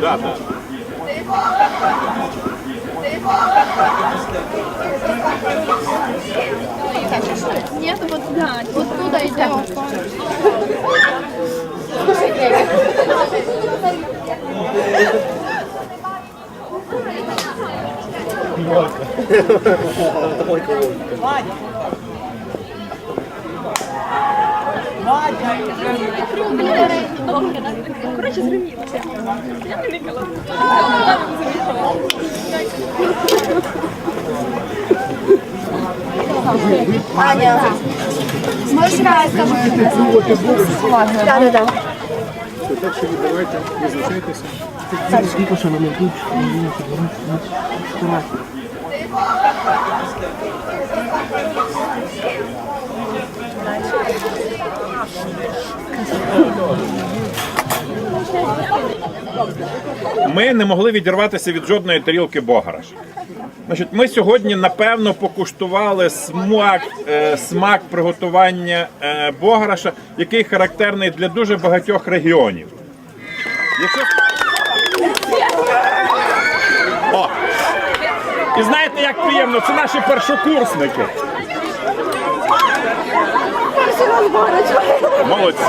Да, да. Нет, вот да, вот туда идем. Лодка. Лодка. Короче, зрозумілося. Я не лікала. Аня, можеш сказати? Да, да, да. Так що давайте визначайтеся. Ми не могли відірватися від жодної тарілки Богараш. Значить, ми сьогодні напевно покуштували смак, е, смак приготування е, Богараша, який характерний для дуже багатьох регіонів. Якщо... О! І знаєте, як приємно, це наші першокурсники. Молодці.